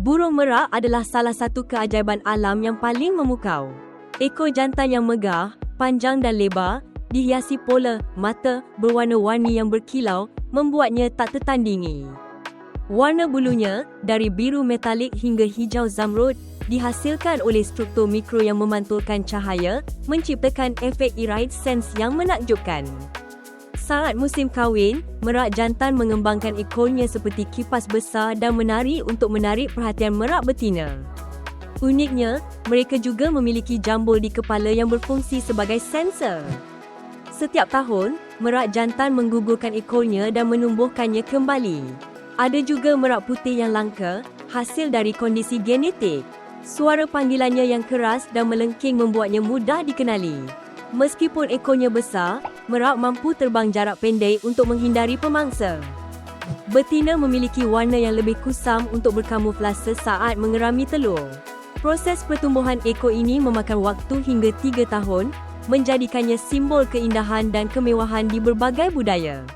Burung merak adalah salah satu keajaiban alam yang paling memukau. Ekor jantan yang megah, panjang dan lebar, dihiasi pola mata berwarna-warni yang berkilau, membuatnya tak tertandingi. Warna bulunya, dari biru metalik hingga hijau zamrud, dihasilkan oleh struktur mikro yang memantulkan cahaya, menciptakan efek iridescence yang menakjubkan. Saat musim kahwin, merak jantan mengembangkan ekornya seperti kipas besar dan menari untuk menarik perhatian merak betina. Uniknya, mereka juga memiliki jambul di kepala yang berfungsi sebagai sensor. Setiap tahun, merak jantan menggugurkan ekornya dan menumbuhkannya kembali. Ada juga merak putih yang langka, hasil dari kondisi genetik. Suara panggilannya yang keras dan melengking membuatnya mudah dikenali. Meskipun ekornya besar, merak mampu terbang jarak pendek untuk menghindari pemangsa. Betina memiliki warna yang lebih kusam untuk berkamuflase saat mengerami telur. Proses pertumbuhan ekor ini memakan waktu hingga 3 tahun, menjadikannya simbol keindahan dan kemewahan di berbagai budaya.